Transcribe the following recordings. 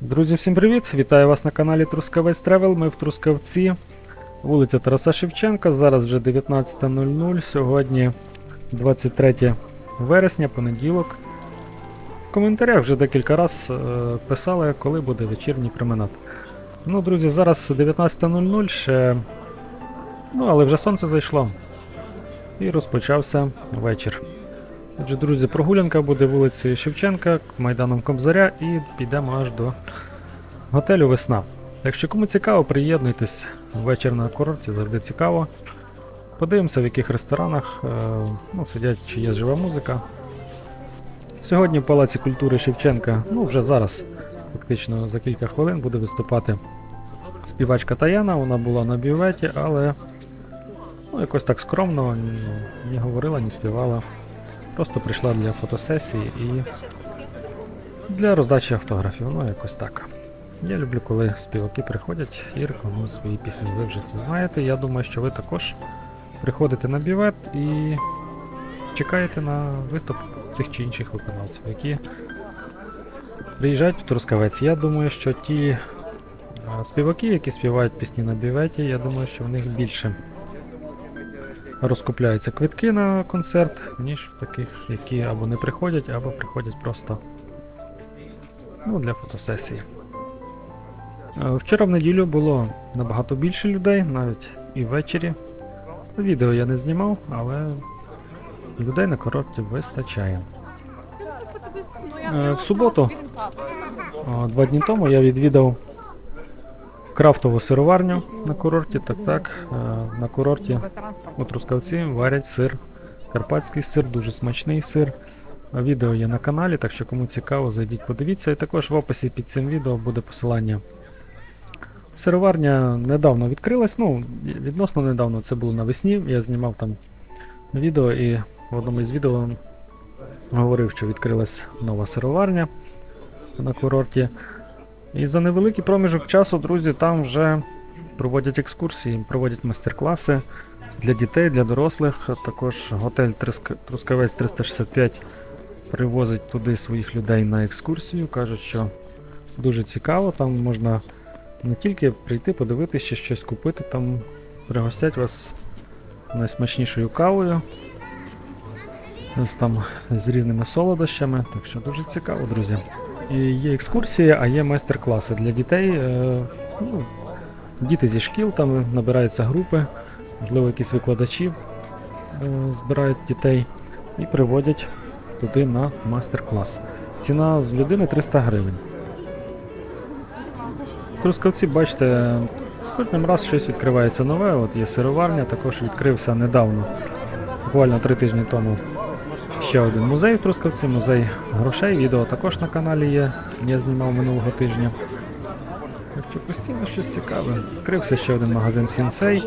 Друзі, всім привіт! Вітаю вас на каналі Трускавець Тревел. Ми в Трускавці, вулиця Тараса Шевченка. Зараз вже 19.00. Сьогодні 23 вересня, понеділок. В коментарях вже декілька разів е, писали, коли буде вечірній променад. Ну, друзі, зараз 19.00 ще. Ну, але вже сонце зайшло. І розпочався вечір. Отже, друзі, прогулянка буде вулицею Шевченка, Майданом Кобзаря і підемо аж до готелю Весна. Так що кому цікаво, приєднуйтесь вечір на курорті, завжди цікаво. Подивимося, в яких ресторанах е, ну, сидять, чи є жива музика. Сьогодні в Палаці культури Шевченка, ну вже зараз, фактично за кілька хвилин, буде виступати співачка Таяна. Вона була на бюветі, але ну, якось так скромно, ні говорила, ні співала. Просто прийшла для фотосесії і для роздачі автографів. Ну, якось так. Я люблю, коли співаки приходять і рекламують свої пісні. Ви вже це знаєте. Я думаю, що ви також приходите на бівет і чекаєте на виступ цих чи інших виконавців, які приїжджають в Трускавець. Я думаю, що ті співаки, які співають пісні на біветі, я думаю, що в них більше розкупляються квитки на концерт, ніж в таких, які або не приходять, або приходять просто ну, для фотосесії. Е, Вчора в неділю було набагато більше людей, навіть і ввечері. Відео я не знімав, але людей на курорті вистачає. Е, В суботу, два дні тому, я відвідав крафтову сироварню на курорті. Так, так, е, на курорті у Трускавці варять сир. Карпатський сир, дуже смачний сир. Відео є на каналі, так що кому цікаво, зайдіть, подивіться. І також в описі під цим відео буде посилання. Сироварня недавно відкрилась, ну, відносно недавно, це було навесні. Я знімав там відео і в одному із відео говорив, що відкрилась нова сироварня на курорті. І за невеликий проміжок часу, друзі, там вже проводять екскурсії, проводять майстер-класи для дітей, для дорослих. Також готель Трускавець 365 привозить туди своїх людей на екскурсію. Кажуть, що дуже цікаво, там можна не тільки прийти, подивитися, ще щось купити, там пригостять вас найсмачнішою кавою. З там з різними солодощами, так що дуже цікаво, друзі. Є екскурсії, а є майстер-класи для дітей. Е, ну, діти зі шкіл там набираються групи, можливо, якісь викладачі е, збирають дітей і приводять туди на майстер-клас. Ціна з людини 300 гривень. Трускавці, бачите, з кожним раз щось відкривається нове. От є сироварня, також відкрився недавно, буквально три тижні тому. Ще один музей в Трускавці, музей грошей. Відео також на каналі є. Я знімав минулого тижня. Так що постійно щось цікаве. Відкрився ще один магазин Сінсей.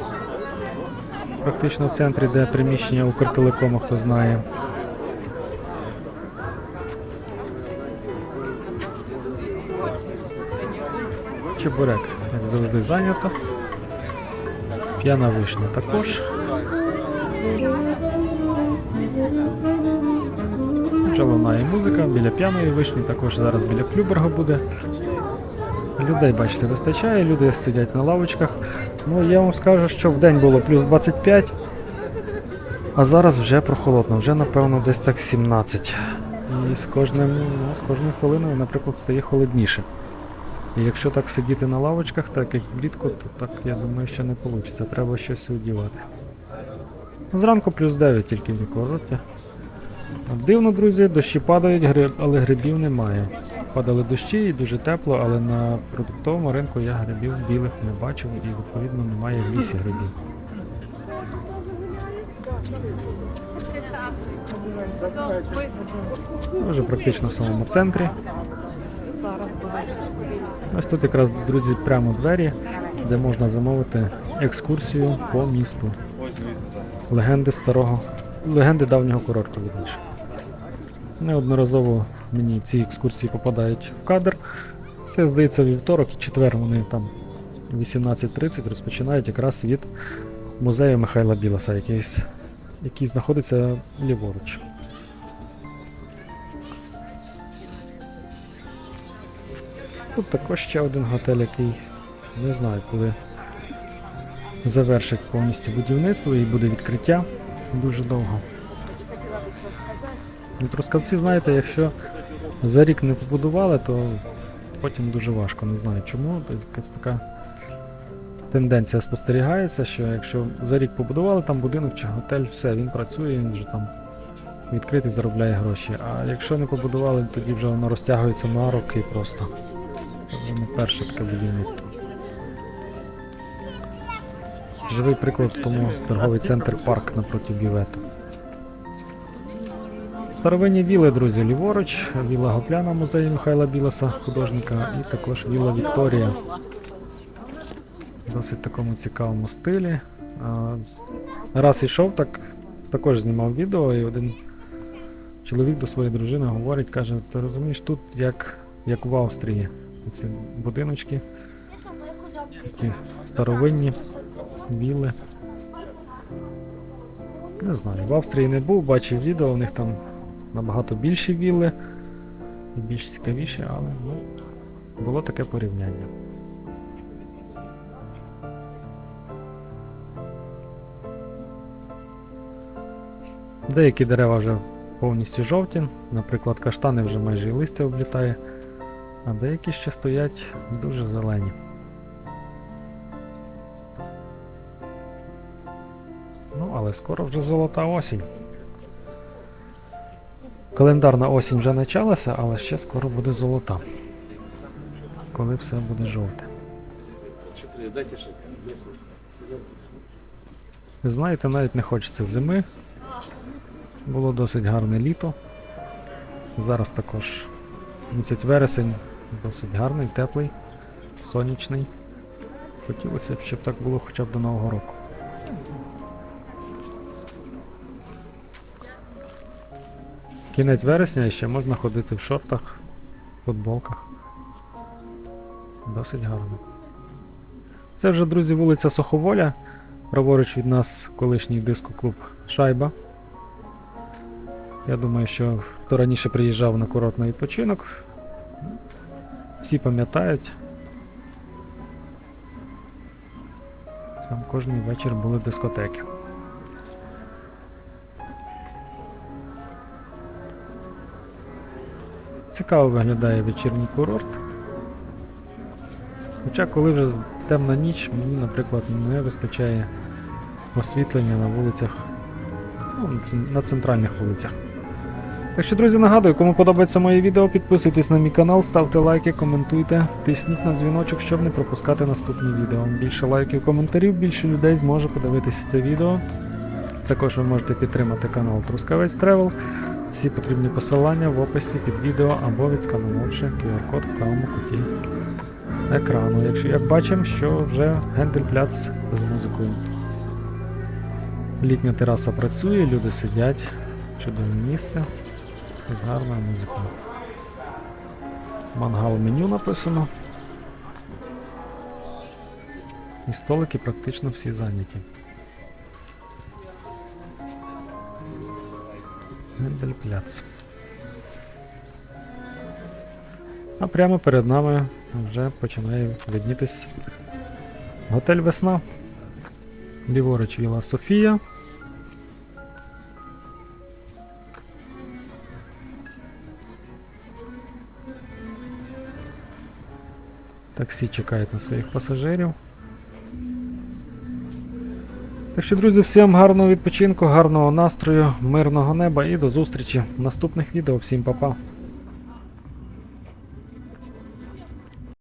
Практично в центрі, де приміщення Укртелекому, хто знає. Чебурек, як завжди, зайнято. П'яна вишня також. Вже лунає музика, біля п'яної вишні, також зараз біля Клюберга буде. Людей, бачите, вистачає, люди сидять на лавочках. Ну, я вам скажу, що в день було плюс 25, а зараз вже прохолодно, вже напевно десь так 17. І з кожним, ну, з кожною хвилиною, наприклад, стає холодніше. І якщо так сидіти на лавочках, так як влітку, то так я думаю, що не вийде. Треба щось одівати. Зранку плюс 9 тільки в курорті. Дивно, друзі, дощі падають, гриб, але грибів немає. Падали дощі і дуже тепло, але на продуктовому ринку я грибів білих не бачив і відповідно немає в лісі грибів. Вже практично в самому центрі. Ось тут якраз, друзі, прямо двері, де можна замовити екскурсію по місту. Легенди старого, легенди давнього курорту вірніше. Неодноразово мені ці екскурсії попадають в кадр. Це, здається, вівторок і четвер вони там 18.30 розпочинають якраз від музею Михайла Біласа, який, який знаходиться ліворуч. Тут також ще один готель, який не знаю, коли завершить повністю будівництво і буде відкриття дуже довго. Ну, Трускавці, знаєте, якщо за рік не побудували, то потім дуже важко. Не знаю чому. Тобто якась така тенденція спостерігається, що якщо за рік побудували там будинок чи готель, все, він працює, він вже там відкритий, заробляє гроші. А якщо не побудували, тоді вже воно розтягується на роки просто. Це не перше таке будівництво. Живий приклад тому торговий центр парк напроти бювету. Старовинні віли, друзі, ліворуч, віла Гопляна музею Михайла Білоса, художника, і також віла Вікторія. Досить такому цікавому стилі. Раз йшов, так також знімав відео, і один чоловік до своєї дружини говорить, каже, ти розумієш, тут як, як в Австрії. Ці будиночки, такі старовинні, віли. Не знаю, в Австрії не був, бачив відео, у них там набагато більші вілли і більш цікавіші, але ну, було таке порівняння. Деякі дерева вже повністю жовті, наприклад, каштани вже майже і листя облітає, а деякі ще стоять дуже зелені. Ну, але скоро вже золота осінь. Календарна осінь вже почалася, але ще скоро буде золота. Коли все буде жовте. Ви знаєте, навіть не хочеться зими. Було досить гарне літо. Зараз також місяць вересень досить гарний, теплий, сонячний. Хотілося б, щоб так було хоча б до Нового року. Кінець вересня ще можна ходити в шортах, футболках. Досить гарно. Це вже, друзі, вулиця Соховоля. Праворуч від нас колишній дискоклуб Шайба. Я думаю, що хто раніше приїжджав на курортний відпочинок, всі пам'ятають. Там кожен вечір були дискотеки. Цікаво виглядає вечірній курорт. Хоча коли вже темна ніч, мені, наприклад, не вистачає освітлення на вулицях, ну, на центральних вулицях. Так що, друзі, нагадую, кому подобається моє відео, підписуйтесь на мій канал, ставте лайки, коментуйте, тисніть на дзвіночок, щоб не пропускати наступні відео. Більше лайків, коментарів, більше людей зможе подивитися це відео. Також ви можете підтримати канал Трускавець Travel. Всі потрібні посилання в описі під відео або відсканувавши QR-код в правому куті екрану. Якщо як бачимо, що вже Гендель-Пляц з музикою. Літня тераса працює, люди сидять, чудове місце з гарною музикою. Мангал меню написано. І столики практично всі зайняті. Гендель-Пляц. А прямо перед нами вже починає виднітись готель Весна. Ліворуч Віла Софія. Таксі чекають на своїх пасажирів. Так що, друзі, всім гарного відпочинку, гарного настрою, мирного неба і до зустрічі в наступних відео. Всім па-па.